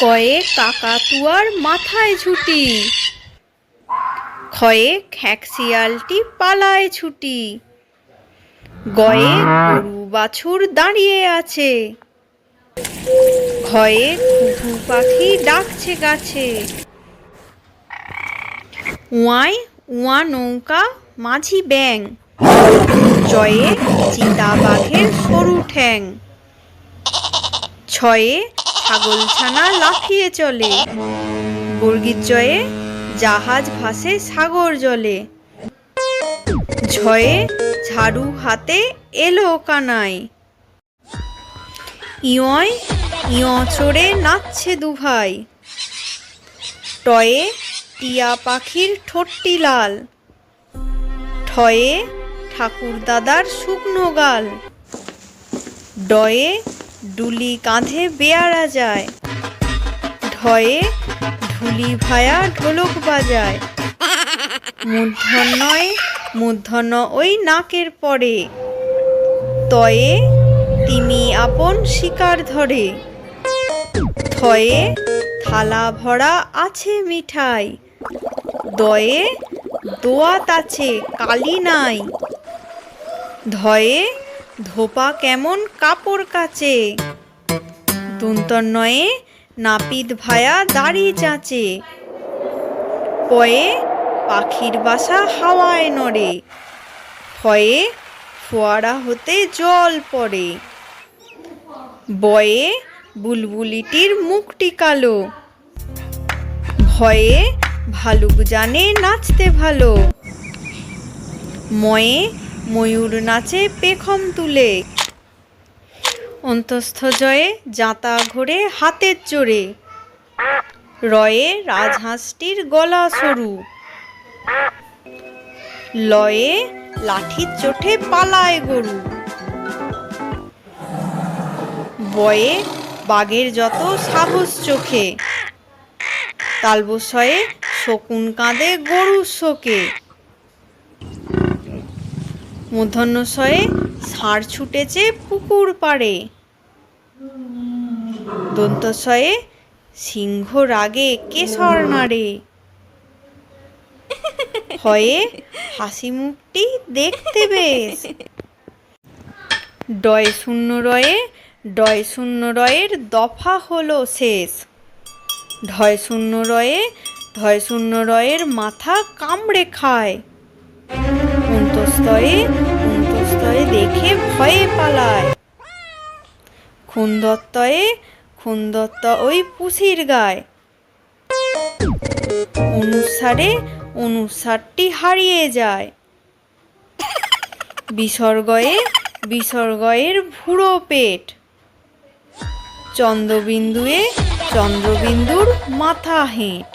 কয়ে কাকাতুয়ার মাথায় ঝুটি। ক্ষয়ে খ্যাকশিয়ালটি পালায় ছুটি। গয়ে গরু বাছুর দাঁড়িয়ে আছে। ঘয়ে ঘুঘু পাখি ডাকছে গাছে। উয়ায় উয়া নৌকা মাঝি ব্যাং। জয়ে চিতা বাঘের সরু ঠ্যাং। ছয়ে ছাগলছানা লাফিয়ে চলে। বর্গির জয়ে জাহাজ ভাসে সাগর জলে। ঝয়ে ঝাড়ু হাতে এলো কানাই। ইয়য় ইয় চড়ে নাচছে দুভাই। টয়ে টিয়া পাখির ঠোঁটটি লাল। ঠয়ে ঠাকুর দাদার শুকনো গাল। ডয়ে ডুলি কাঁধে বেয়ারা যায়। ঢয়ে ঢুলি ভায়া ঢোলক বাজায়। মূর্ধন্যয় মূর্ধন্য ওই নাকের পরে। তয়ে তিমি আপন শিকার ধরে। থয়ে থালা ভরা আছে মিঠাই। দয়ে দোয়াত আছে কালি নাই। ধয়ে ধোপা কেমন কাপড় কাচে? দন্তন্নয়ে নাপিত ভায়া দাড়ি চাঁচে। পয়ে পাখির বাসা হাওয়ায় নড়ে। ফয়ে ফোয়ারা হতে জল পড়ে। বয়ে বুলবুলিটির মুখটি কালো। ভয়ে ভালুক জানে নাচতে ভালো। ময়ে ময়ূর নাচে পেখম তুলে। অন্তস্থ জয়ে জাঁতা ঘোরে হাতের জোরে রয়ে রাজহাঁসটির গলা সরু। লয়ে লাঠির চোটে পালায় গরু। বয়ে বাঘের যত সাহস চোখে। তালবসয়ে শকুন কাঁদে গরুর শোকে। মূর্ধন্যশয়ে ষাঁড় ছুটেছে পুকুর পাড়ে। দন্তশয়ে সিংহ রাগে কেশর নাড়ে। হয়ে হাসি মুখটি দেখতে বেশ। ডয় শূন্য রয়ে, ডয় শূন্য রয়ের দফা হলো শেষ। ঢয় শূন্য রয়ে ধয় শূন্য রয়ের মাথা কামড়ে খায়। অন্তস্তয়ে অন্তস্তয়ে দেখে ভয়ে পালায়। খুন্দত্তয়ে খুন্দত্ত ওই পুষির গায়। অনুসারে অনুসারটি হারিয়ে যায়। বিসর্গয়ে বিসর্গয়ের ভুড়ো পেট। চন্দ্রবিন্দুয়ে চন্দ্রবিন্দুর মাথা হেঁট।